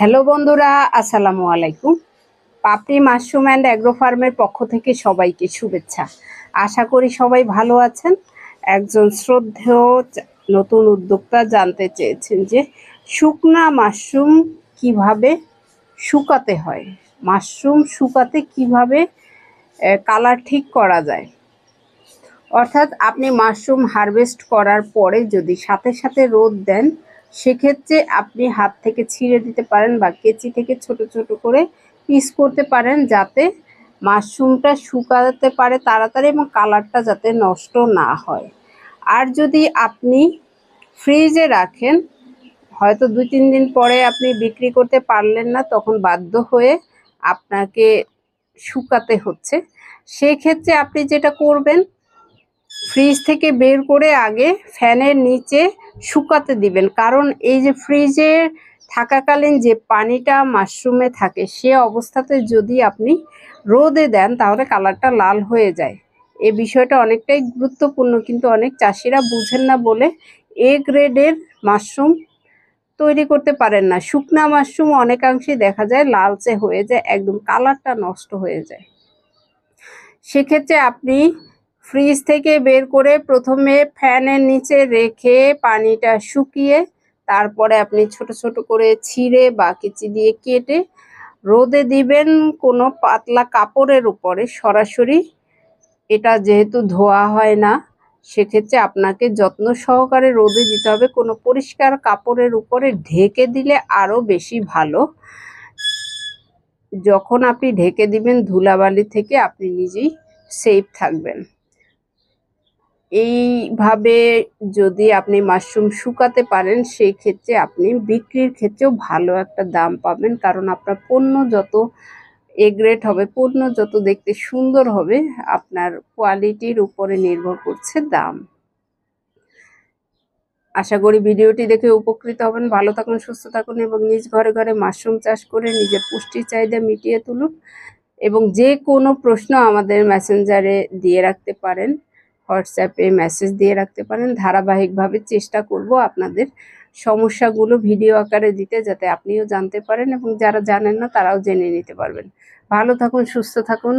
Hello বন্ধুরা, আসসালামু আলাইকুম। পাপড়ি মাশরুম অ্যান্ড অ্যাগ্রো ফার্মের পক্ষ থেকে সবাইকে শুভেচ্ছা। আশা করি সবাই ভালো আছেন। একজন শ্রদ্ধেয় নতুন উদ্যোক্তা জানতে চেয়েছেন যে, শুকনা মাশরুম কীভাবে শুকাতে হয়? মাশরুম শুকাতে কীভাবে কালার ঠিক করা যায়? অর্থাৎ আপনি মাশরুম হারভেস্ট করার পরে যদি সাথে সাথে রোদ দেন সেক্ষেত্রে আপনি হাত থেকে ছিঁড়ে দিতে পারেন বা কেচি থেকে ছোট ছোট করে পিস করতে পারেন যাতে মাশরুমটা শুকাতে পারে তাড়াতাড়ি এবং কালারটা যাতে নষ্ট না হয়। আর যদি আপনি ফ্রিজে রাখেন, হয়তো দুই তিন দিন পরে আপনি বিক্রি করতে পারলেন না, তখন বাধ্য হয়ে আপনাকে শুকাতে হচ্ছে। সেক্ষেত্রে আপনি যেটা করবেন ফ্রিজ থেকে বের করে আগে ফ্যানের নিচে শুকাতে দিবেন। কারণ এই যে ফ্রিজে থাকাকালীন যে পানিটা মাশরুমে থাকে, সে অবস্থাতে যদি আপনি রোদে দেন, তাহলে কালারটা লাল হয়ে যায়। এ বিষয়টা অনেকটাই গুরুত্বপূর্ণ, কিন্তু অনেক চাষিরা বুঝেন না বলে এ গ্রেডের মাশরুম তৈরি করতে পারেন না। শুকনা মাশরুম অনেকাংশেই দেখা যায় লালচে হয়ে যায়, একদম কালারটা নষ্ট হয়ে যায়। সেক্ষেত্রে আপনি ফ্রিজ থেকে বের করে প্রথমে ফ্যানের নিচে রেখে পানিটা শুকিয়ে তারপরে আপনি ছোট ছোট করে ছিঁড়ে বা কেচি দিয়ে কেটে রোদে দিবেন কোনো পাতলা কাপড়ের উপরে সরাসরি। এটা যেহেতু ধোয়া হয় না, সেক্ষেত্রে আপনাকে যত্ন সহকারে রোদে দিতে হবে। কোনো পরিষ্কার কাপড়ের উপরে ঢেকে দিলে আরও বেশি ভালো। যখন আপনি ঢেকে দিবেন ধুলাবালি থেকে আপনি নিজেই সেফ থাকবেন। এইভাবে যদি আপনি মাশরুম শুকাতে পারেন সেই ক্ষেত্রে আপনি বিক্রির ক্ষেত্রেও ভালো একটা দাম পাবেন। কারণ আপনার পণ্য যত এগ্রেট হবে, পণ্য যত দেখতে সুন্দর হবে, আপনার কোয়ালিটির উপরে নির্ভর করছে দাম। আশা করি ভিডিওটি দেখে উপকৃত হবেন। ভালো থাকুন, সুস্থ থাকুন এবং নিজ ঘরে ঘরে মাশরুম চাষ করে নিজের পুষ্টির চাহিদা মিটিয়ে তুলুন এবং যে কোনো প্রশ্ন আমাদের মেসেঞ্জারে দিয়ে রাখতে পারেন। হোয়াটসঅ্যাপে মেসেজ দিয়ে রাখতে পারেন। ধারাবাহিকভাবে চেষ্টা করব আপনাদের সমস্যাগুলো ভিডিও আকারে দিতে যাতে আপনিও জানতে পারেন এবং যারা জানেন না তারাও জেনে নিতে পারবেন। ভালো থাকুন, সুস্থ থাকুন।